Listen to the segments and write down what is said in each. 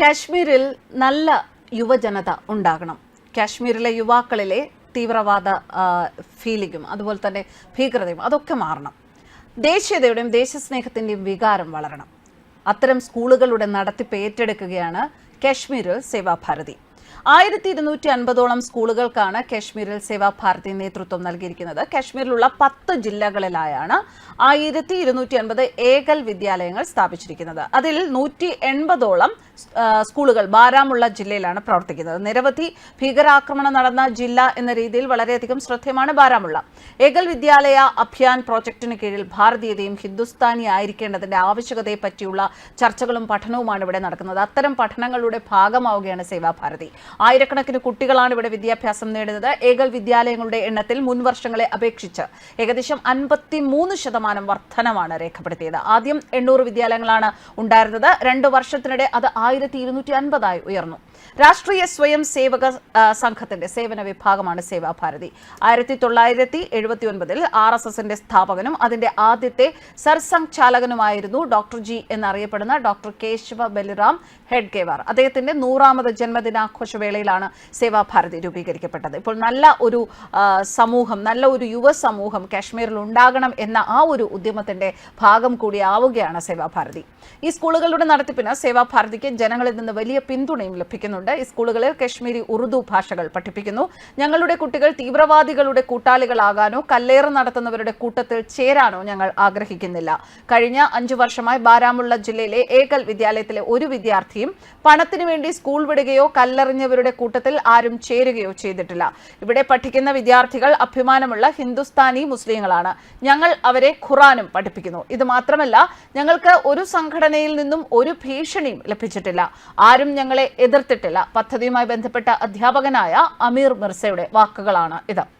കാശ്മീരിൽ നല്ല യുവജനത ഉണ്ടാകണം. കാശ്മീരിലെ യുവാക്കളിലെ തീവ്രവാദ ഫീലിങ്ങും അതുപോലെ തന്നെ ഭീകരതയും അതൊക്കെ മാറണം. ദേശീയതയുടെയും ദേശസ്നേഹത്തിന്റെയും വികാരം വളരണം. അത്തരം സ്കൂളുകളുടെ നടത്തിപ്പ് ഏറ്റെടുക്കുകയാണ് കാശ്മീരിൽ സേവാഭാരതി. ആയിരത്തി ഇരുന്നൂറ്റി അൻപതോളം സ്കൂളുകൾക്കാണ് കാശ്മീരിൽ സേവാഭാരതി നേതൃത്വം നൽകിയിരിക്കുന്നത്. കാശ്മീരിലുള്ള പത്ത് ജില്ലകളിലായാണ് ആയിരത്തി ഇരുന്നൂറ്റി അൻപത് ഏകൽ വിദ്യാലയങ്ങൾ സ്ഥാപിച്ചിരിക്കുന്നത്. അതിൽ നൂറ്റി എൺപതോളം സ്കൂളുകൾ ബാരാമുള്ള ജില്ലയിലാണ് പ്രവർത്തിക്കുന്നത്. നിരവധി ഭീകരാക്രമണം നടന്ന ജില്ല എന്ന രീതിയിൽ വളരെയധികം ശ്രദ്ധേയമാണ് ബാരാമുള്ള. ഏകൽ വിദ്യാലയ അഭിയാൻ പ്രോജക്ടിന് കീഴിൽ ഭാരതീയതയും ഹിന്ദുസ്ഥാനി ആയിരിക്കേണ്ടതിന്റെ ആവശ്യകതയെ പറ്റിയുള്ള ചർച്ചകളും പഠനവുമാണ് ഇവിടെ നടക്കുന്നത്. അത്തരം പഠനങ്ങളുടെ ഭാഗമാവുകയാണ് സേവാഭാരതി ആയിരക്കണക്കിന് കുട്ടികളാണ് ഇവിടെ വിദ്യാഭ്യാസം നേടുന്നത്. ഏകൽ വിദ്യാലയങ്ങളുടെ എണ്ണത്തിൽ മുൻ വർഷങ്ങളെ അപേക്ഷിച്ച് ഏകദേശം അൻപത്തി ശതമാനം വർധനമാണ് രേഖപ്പെടുത്തിയത്. ആദ്യം എണ്ണൂറ് വിദ്യാലയങ്ങളാണ് ഉണ്ടായിരുന്നത്. രണ്ട് വർഷത്തിനിടെ അത് ആയിരത്തി ഇരുന്നൂറ്റി അൻപതായി ഉയർന്നു. രാഷ്ട്രീയ സ്വയം സേവക സംഘത്തിന്റെ സേവന വിഭാഗമാണ് സേവാഭാരതി ആയിരത്തി തൊള്ളായിരത്തി എഴുപത്തി ഒൻപതിൽ ആർ എസ് എസിന്റെ സ്ഥാപകനും അതിന്റെ ആദ്യത്തെ സർസംഘ് ചാലകനുമായിരുന്നു ഡോക്ടർ ജി എന്നറിയപ്പെടുന്ന ഡോക്ടർ കേശവ ബലിറാം ഹെഡ്ഗേവാർ. അദ്ദേഹത്തിന്റെ നൂറാമത് ജന്മദിനാഘോഷവേളയിലാണ് സേവാഭാരതി രൂപീകരിക്കപ്പെട്ടത്. ഇപ്പോൾ നല്ല ഒരു സമൂഹം നല്ല ഒരു യുവ സമൂഹം കാശ്മീരിൽ ഉണ്ടാകണം എന്ന ആ ഒരു ഉദ്യമത്തിന്റെ ഭാഗം കൂടിയാവുകയാണ് സേവാഭാരതി ഈ സ്കൂളുകളുടെ നടത്തിപ്പിന് സേവാഭാരതിക്ക് ജനങ്ങളിൽ നിന്ന് വലിയ പിന്തുണയും ലഭിക്കുന്നുണ്ട്. ഈ സ്കൂളുകളിൽ കശ്മീരി ഉറുദു ഭാഷകൾ പഠിപ്പിക്കുന്നു. ഞങ്ങളുടെ കുട്ടികൾ തീവ്രവാദികളുടെ കൂട്ടാളികളാകാനോ കല്ലേറ് നടത്തുന്നവരുടെ കൂട്ടത്തിൽ ചേരാനോ ഞങ്ങൾ ആഗ്രഹിക്കുന്നില്ല. കഴിഞ്ഞ അഞ്ചു വർഷമായി ബാരാമുള്ള ജില്ലയിലെ ഏകൽ വിദ്യാലയത്തിലെ ഒരു വിദ്യാർത്ഥിയും പണത്തിനു വേണ്ടി സ്കൂൾ വിടുകയോ കല്ലെറിഞ്ഞവരുടെ കൂട്ടത്തിൽ ആരും ചേരുകയോ ചെയ്തിട്ടില്ല. ഇവിടെ പഠിക്കുന്ന വിദ്യാർത്ഥികൾ അഭിമാനമുള്ള ഹിന്ദുസ്ഥാനി മുസ്ലിങ്ങളാണ്. ഞങ്ങൾ അവരെ ഖുറാനും പഠിപ്പിക്കുന്നു. ഇത് മാത്രമല്ല ഞങ്ങൾക്ക് ഒരു സംഘടനയിൽ നിന്നും ഒരു ഭീഷണിയും ലഭിച്ചിട്ടില്ല. ആരും ഞങ്ങളെ എതിർത്തിട്ടില്ല. പദ്ധതിയുമായി ബന്ധപ്പെട്ട അധ്യാപകനായ അമീർ മിർസയുടെ വാക്കുകളാണ് ഇത്.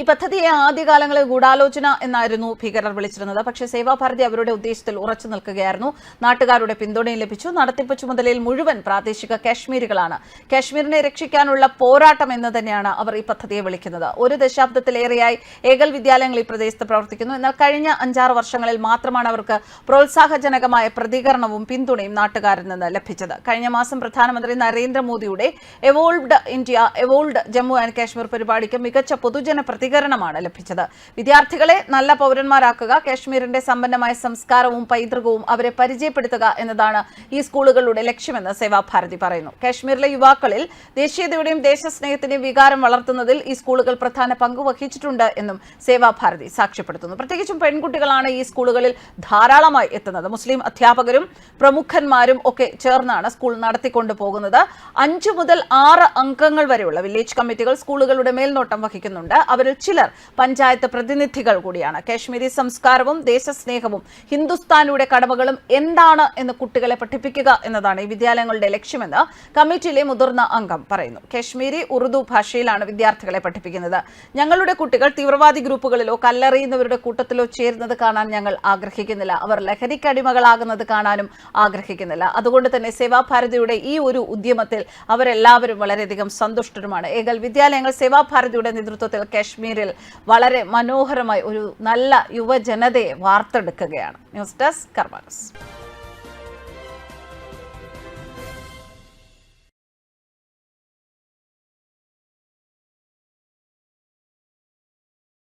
ഈ പദ്ധതിയെ ആദ്യകാലങ്ങളിൽ ഗൂഢാലോചന എന്നായിരുന്നു ഭീകരർ വിളിച്ചിരുന്നത്. പക്ഷേ സേവാഭാരതി അവരുടെ ഉദ്ദേശത്തിൽ ഉറച്ചു നിൽക്കുകയായിരുന്നു. നാട്ടുകാരുടെ പിന്തുണയും ലഭിച്ചു. നടത്തിപ്പ് ചുമതലയിൽ മുഴുവൻ പ്രാദേശിക കാശ്മീരുകളാണ്. കാശ്മീരിനെ രക്ഷിക്കാനുള്ള പോരാട്ടം എന്ന് തന്നെയാണ് അവർ ഈ പദ്ധതിയെ വിളിക്കുന്നത്. ഒരു ദശാബ്ദത്തിലേറെയായി ഏകൽ വിദ്യാലയങ്ങൾ ഈ പ്രദേശത്ത് പ്രവർത്തിക്കുന്നു. എന്നാൽ കഴിഞ്ഞ അഞ്ചാറ് വർഷങ്ങളിൽ മാത്രമാണ് അവർക്ക് പ്രോത്സാഹജനകമായ പ്രതികരണവും പിന്തുണയും നാട്ടുകാരിൽ നിന്ന് ലഭിച്ചത്. കഴിഞ്ഞ മാസം പ്രധാനമന്ത്രി നരേന്ദ്രമോദിയുടെ evolved India evolved Jammu and Kashmir പരിപാടിക്ക് മികച്ച പൊതുജന പ്രതികരണമാണ് ലഭിച്ചത്. വിദ്യാർത്ഥികളെ നല്ല പൗരന്മാരാക്കുക കാശ്മീരിന്റെ സമ്പന്നമായ സംസ്കാരവും പൈതൃകവും അവരെ പരിചയപ്പെടുത്തുക എന്നതാണ് ഈ സ്കൂളുകളുടെ ലക്ഷ്യമെന്ന് സേവാഭാരതി പറയുന്നു. കാശ്മീരിലെ യുവാക്കളിൽ ദേശീയതയുടെയും ദേശസ്നേഹത്തിന്റെയും വികാരം വളർത്തുന്നതിൽ ഈ സ്കൂളുകൾ പ്രധാന പങ്ക് വഹിച്ചിട്ടുണ്ട് എന്നും സേവാഭാരതി സാക്ഷ്യപ്പെടുത്തുന്നു. പ്രത്യേകിച്ചും പെൺകുട്ടികളാണ് ഈ സ്കൂളുകളിൽ ധാരാളമായി എത്തുന്നത്. മുസ്ലിം അധ്യാപകരും പ്രമുഖന്മാരും ഒക്കെ ചേർന്നാണ് സ്കൂൾ നടത്തിക്കൊണ്ടു പോകുന്നത്. അഞ്ചു മുതൽ ആറ് അംഗങ്ങൾ വരെയുള്ള വില്ലേജ് കമ്മിറ്റികൾ സ്കൂളുകളുടെ മേൽനോട്ടം വഹിക്കുന്നുണ്ട്. അവരിൽ ചിലർ പഞ്ചായത്ത് പ്രതിനിധികൾ കൂടിയാണ്. കാശ്മീരി സംസ്കാരവും ദേശസ്നേഹവും ഹിന്ദുസ്ഥാനിയുടെ കടമകളും എന്താണ് എന്ന് കുട്ടികളെ പഠിപ്പിക്കുക എന്നതാണ് ഈ വിദ്യാലയങ്ങളുടെ ലക്ഷ്യമെന്ന് കമ്മിറ്റിയിലെ മുതിർന്ന അംഗം പറയുന്നു. കാശ്മീരി ഉറുദു ഭാഷയിലാണ് വിദ്യാർത്ഥികളെ പഠിപ്പിക്കുന്നത്. ഞങ്ങളുടെ കുട്ടികൾ തീവ്രവാദി ഗ്രൂപ്പുകളിലോ കല്ലെറിയുന്നവരുടെ കൂട്ടത്തിലോ ചേരുന്നത് കാണാൻ ഞങ്ങൾ ആഗ്രഹിക്കുന്നില്ല. അവർ ലഹരിക്കടിമകളാകുന്നത് കാണാനും ആഗ്രഹിക്കുന്നില്ല. അതുകൊണ്ട് തന്നെ സേവാഭാരതിയുടെ ഈ ഒരു ഉദ്യമത്തിൽ അവരെല്ലാവരും വളരെയധികം സന്തുഷ്ടരുമാണ്. ഏകൽ വിദ്യാലയങ്ങൾ സേവാഭാരതിയുടെ നേതൃത്വത്തിൽ കാശ്മീരിൽ വളരെ മനോഹരമായി ഒരു നല്ല യുവജനതയെ വാർത്തെടുക്കുകയാണ്. News desk കർമാനസ്.